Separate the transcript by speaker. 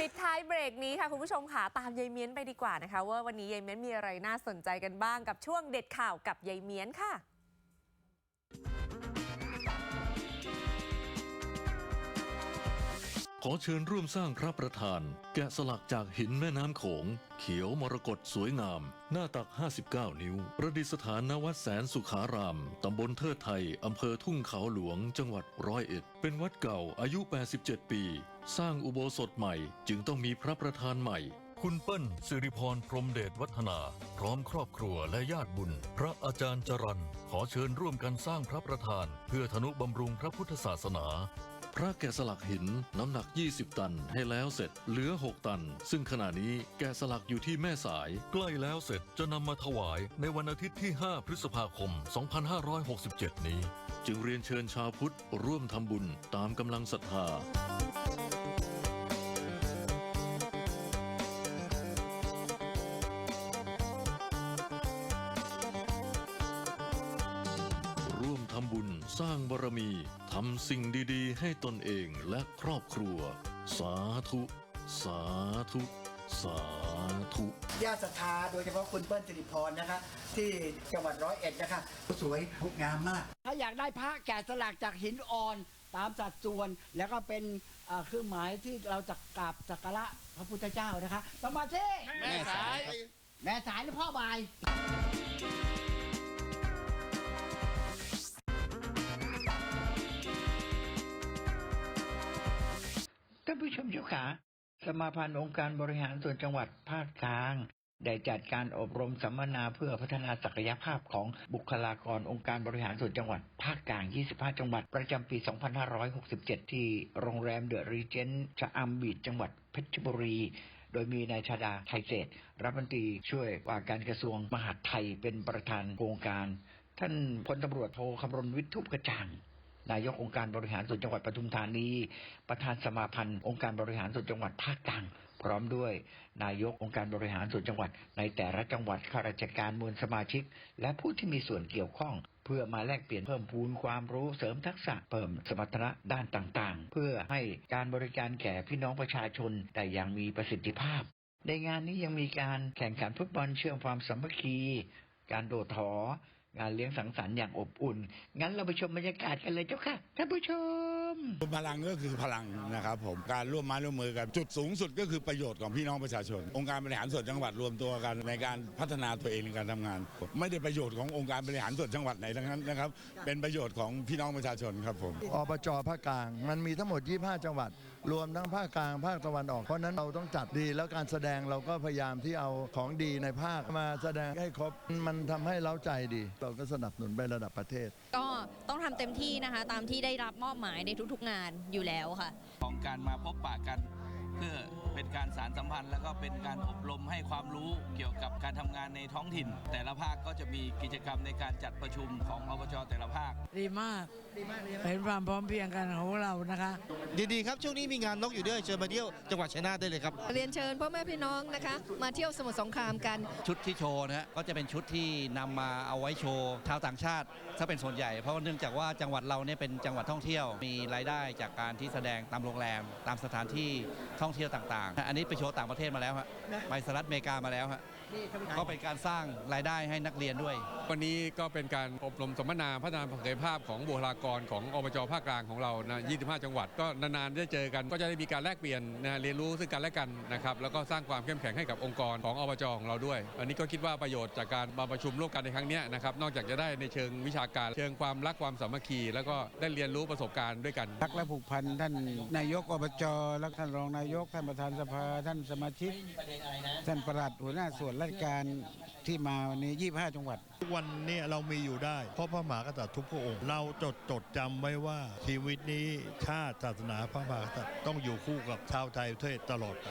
Speaker 1: ปิดท้ายเบรกนี้ค่ะคุณผู้ชมค่ะตามยายเมียนไปดีกว่านะคะ ว่าวันนี้ยายเมียนมีอะไรน่าสนใจกันบ้างกับช่วงเด็ดข่าวกับยายเมียนค่ะ
Speaker 2: ขอเชิญร่วมสร้างพระประธาน แกะสลักจากหินแม่น้ำโขง เขียวมรกตสวยงาม หน้าตัก 59 นิ้ว ประดิษฐานณวัดแสนสุขาราม ตำบลเทิดไทย อำเภอทุ่งเขาหลวง จังหวัดร้อยเอ็ด เป็นวัดเก่าอายุ 87 ปี สร้างอุโบสถใหม่จึงต้องมีพระประธานใหม่ คุณเปิ้ลสิริพรพรหมเดชวัฒนา พร้อมครอบครัวและญาติบุญ พระอาจารย์จรันขอเชิญร่วมกันสร้างพระประธาน เพื่อธนุบำรุงพระพุทธศาสนา พระแกะสลักหินน้ำหนัก 20 ตันให้แล้วเสร็จเหลือ 6 ตัน ซึ่งขณะนี้แกะสลักอยู่ที่แม่สาย ใกล้แล้วเสร็จจะนำมาถวายในวันอาทิตย์ที่ 5 พฤษภาคม 2567 นี้ จึงเรียนเชิญชาวพุทธร่วมทำบุญตามกำลังศรัทธาำบุญสร้างบารมีทำสิ่งดีๆ ให้ตนเองและครอบครัว สาธุ สาธุ สาธุ
Speaker 3: ญาติศรัทธาโดยเฉพาะคุณเปิ้ลสิริพรนะคะ ที่จังหวัดร้อยเอ็ดนะคะสวยงดงามมาก ถ้าอยากได้พระแกะสลักจากหินอ่อนตามสัดส่วนแล้วก็เป็นเอ่อเครื่องหมายที่เราจะกราบสักการะพระพุทธเจ้านะคะสมาธิ
Speaker 4: แม่สาย
Speaker 3: แม่สายหรือพ่อบาย
Speaker 5: ท่านผู้ชมเจ้าขาสมาพันธ์องค์การบริหารส่วนจังหวัดภาคกลาง ได้จัดการอบรมสัมมนาเพื่อพัฒนาศักยภาพของบุคลากรองค์การบริหารส่วนจังหวัดภาคกลาง 25 จังหวัด ประจำปี 2567 ที่โรงแรมเดอะรีเจนต์ชะอำบีดจังหวัดเพชรบุรี โดยมีนายชาดาไทยเศรษรัฐมนตรีช่วยว่าการกระทรวงมหาดไทยเป็นประธานโครงการ ท่านพลตำรวจโทคำรณวิทย์ทุบกระจ่าง นายกองค์การบริหารส่วนจังหวัดปทุมธานี ประธานสมาพันธ์องค์การบริหารส่วนจังหวัดภาคกลางพร้อมด้วยนายกองค์การบริหารส่วนจังหวัด ในแต่ละจังหวัดข้าราชการมวลสมาชิก และผู้ที่มีส่วนเกี่ยวข้อง เพื่อมาแลกเปลี่ยนเพิ่มพูนความรู้เสริมทักษะเพิ่มสมรรถนะด้านต่างๆ เพื่อให้การบริการแก่พี่น้องประชาชนได้อย่างมีประสิทธิภาพ ในงานนี้ยังมีการแข่งขันฟุตบอลเชื่อมความสามัคคี การโดดถอ งานเลี้ยงสังสรรค์อย่างอบอุ่น งั้นเราไปชมบรรยากาศกันเลยเจ้าค่ะท่านผู้ชม
Speaker 6: พลังก็คือพลังนะครับผมการร่วมไม้ร่วมมือกันจุดสูงสุดก็คือประโยชน์ของพี่น้องประชาชน องค์การบริหารส่วนจังหวัดรวมตัวกัน ในการพัฒนาตัวเองในการทำงาน ไม่ได้ประโยชน์ขององค์การบริหารส่วนจังหวัดไหนทั้งนั้นนะครับ เป็นประโยชน์ของพี่น้องประชาชนครับผม
Speaker 7: อบจภาคกลางมันมีทั้งหมด 25 จังหวัดรวมทั้งภาคกลางภาคตะวันออกเพราะฉะนั้นเราต้องจัดดี แล้วการแสดงเราก็พยายามที่เอาของดีในภาคมาแสดงให้ครบมันทำให้เล้าใจดี เราก็สนับสนุนไประดับประเทศ
Speaker 8: ก็ต้องทำเต็มที่นะคะ ตามที่ได้รับมอบหมายในทุกๆงานอยู่แล้วค่ะ
Speaker 4: ของการมาพบปะกันเพื่อ เป็นการสารสัมพันธ์ แล้วก็เป็นการอบรมให้ความรู้เกี่ยวกับการทำงานในท้องถิ่น แต่ละภาคก็จะมีกิจกรรมในการจัดประชุมของอบจแต่ละภาค
Speaker 9: ดีมากเห็นความพร้อมเพรียงกันของพวกเรานะคะ
Speaker 10: ดีๆครับ ช่วงนี้มีงานนกอยู่ด้วยเชิญมาเที่ยวจังหวัดชัยนาทได้เลยครับ
Speaker 11: เรียนเชิญพ่อแม่พี่น้องนะคะ มาเที่ยวสมุทรสงครามกัน
Speaker 4: ชุดที่โชว์นะฮะก็จะเป็นชุดที่นำมาเอาไว้โชว์ชาวต่างชาติถ้าเป็นส่วนใหญ่ เพราะว่าเนื่องจากว่าจังหวัดเราเนี่ยเป็นจังหวัดท่องเที่ยว มีรายได้จากการที่แสดงตามโรงแรม ตามสถานที่ท่องเที่ยวต่างๆ อันนี้ไปโชว์ต่างประเทศมาแล้วฮะไปสหรัฐอเมริกามาแล้วฮะก็เป็นการสร้างรายได้ให้นักเรียนด้วย
Speaker 12: วันนี้ก็เป็นการอบรมสัมมนาพัฒนาศักยภาพของบุคลากรของอบจภาคกลางของเรานะ 25 จังหวัด ก็นานๆได้เจอกันก็จะได้มีการแลกเปลี่ยนนะเรียนรู้ซึ่งกันและกันนะครับแล้วก็สร้างความเข้มแข็งให้กับองค์กรของอบจของเราด้วย อันนี้ก็คิดว่าประโยชน์จากการมาประชุมร่วมกันในครั้งเนี้ยนะครับนอกจากจะได้ในเชิงวิชาการ เชิงความรักความสามัคคี แล้วก็ได้เรียนรู้ประสบการณ์ด้วยกัน
Speaker 9: รักและผูกพันท่านนายกอบจและท่านรองนายกท่านประธานสภาท่านสมาชิก ท่านประหลัดหัวหน้าส่วนราชการที่มาวันนี้25 จังหวัด
Speaker 6: ทุกวันนี้เรามีอยู่ได้ เพราะพระมหากษัตริย์ทุกพระองค์ เราจดจดจำไว้ว่าชีวิตนี้ชาติศาสนาพระมหากษัตริย์ต้องอยู่คู่กับชาวไทยประเทศตลอดไป